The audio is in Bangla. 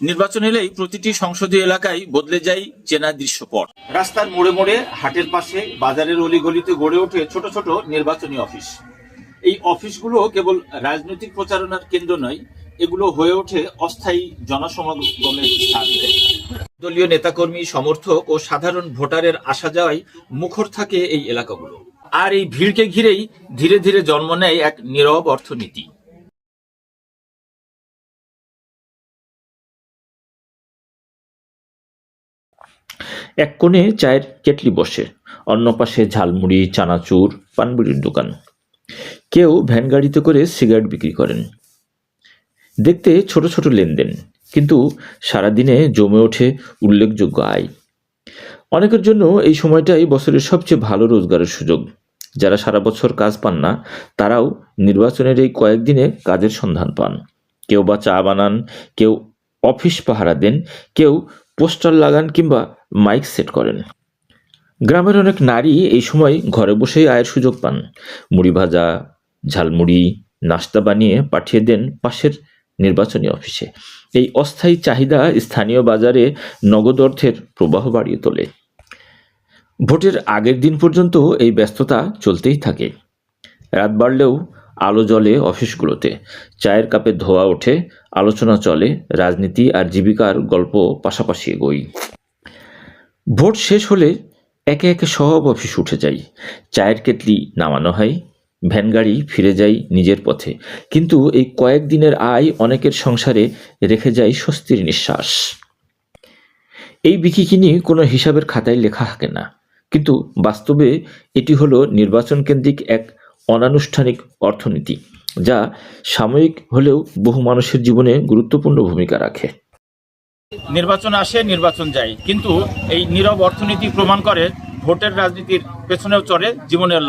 নির্বাচন এলেই প্রতিটি সংসদীয় এলাকায় বদলে যায় চেনা দৃশ্যপট। রাস্তার মোড়ে মোড়ে হাটের পাশে বাজারের অলিগলিতে গড়ে ওঠে ছোট ছোট নির্বাচনী অফিস। এই অফিসগুলো কেবল রাজনৈতিক প্রচারণার কেন্দ্র নয় এগুলো হয়ে ওঠে অস্থায়ী জনসমাগমের স্থান। দলীয় নেতাকর্মী সমর্থক ও সাধারণ ভোটারের আসা যাওয়ায় মুখর থাকে এই এলাকাগুলো। আর এই ভিড়কে ঘিরেই ধীরে ধীরে জন্ম নেয় এক নীরব অর্থনীতি। এক কোণে চায়ের কেটলি বসে, অন্য পাশে ঝালমুড়ি, চানাচুর, পানবুড়ির দোকান। কেউ ভ্যান গাড়িতে করে সিগারেট বিক্রি করেন। দেখতে ছোট ছোট লেনদেন, কিন্তু সারাদিনে জমে ওঠে উল্লেখযোগ্য আয়। অনেকের জন্য এই সময়টাই বছরের সবচেয়ে ভালো রোজগারের সুযোগ। যারা সারা বছর কাজ পান না, তারাও নির্বাচনের এই কয়েকদিনে কাজের সন্ধান পান। কেউ বা চা বানান, কেউ অফিস পাহারা দেন, কেউ পোস্টার লাগান কিংবা মাইক সেট করেন। গ্রামের অনেক নারী এই সময় ঘরে বসেই আয়ের সুযোগ পান। মুড়ি ভাজা, ঝালমুড়ি, নাস্তা বানিয়ে পাঠিয়ে দেন পাশের নির্বাচনী অফিসে। এই অস্থায়ী চাহিদা স্থানীয় বাজারে নগদ অর্থের প্রবাহ বাড়িয়ে তোলে। ভোটের আগের দিন পর্যন্ত এই ব্যস্ততা চলতেই থাকে। রাত বাড়লেও আলো জ্বলে অফিসগুলোতে। চায়ের কাপে ধোয়া ওঠে, আলোচনা চলে, রাজনীতি আর জীবিকার গল্প পাশাপাশি এগোই। ভোট শেষ হলে একে একে সব অফিস উঠে যায়। চায়ের কেটলি নামানো হয়, ভ্যান গাড়ি ফিরে যায় নিজের পথে। কিন্তু এই কয়েকদিনের আয় অনেকের সংসারে রেখে যায় স্বস্তির নিঃশ্বাস। এই বিকিকিনি কোনো হিসাবের খাতায় লেখা থাকে না। কিন্তু বাস্তবে এটি হলো নির্বাচন কেন্দ্রিক এক অনানুষ্ঠানিক অর্থনীতি, যা সাময়িক হলেও বহু মানুষের জীবনে গুরুত্বপূর্ণ ভূমিকা রাখে। নির্বাচন আসে, নির্বাচন যায়। কিন্তু এই নীরব অর্থনীতি প্রমাণ করে ভোটের রাজনীতির পেছনেও চড়ে জীবনের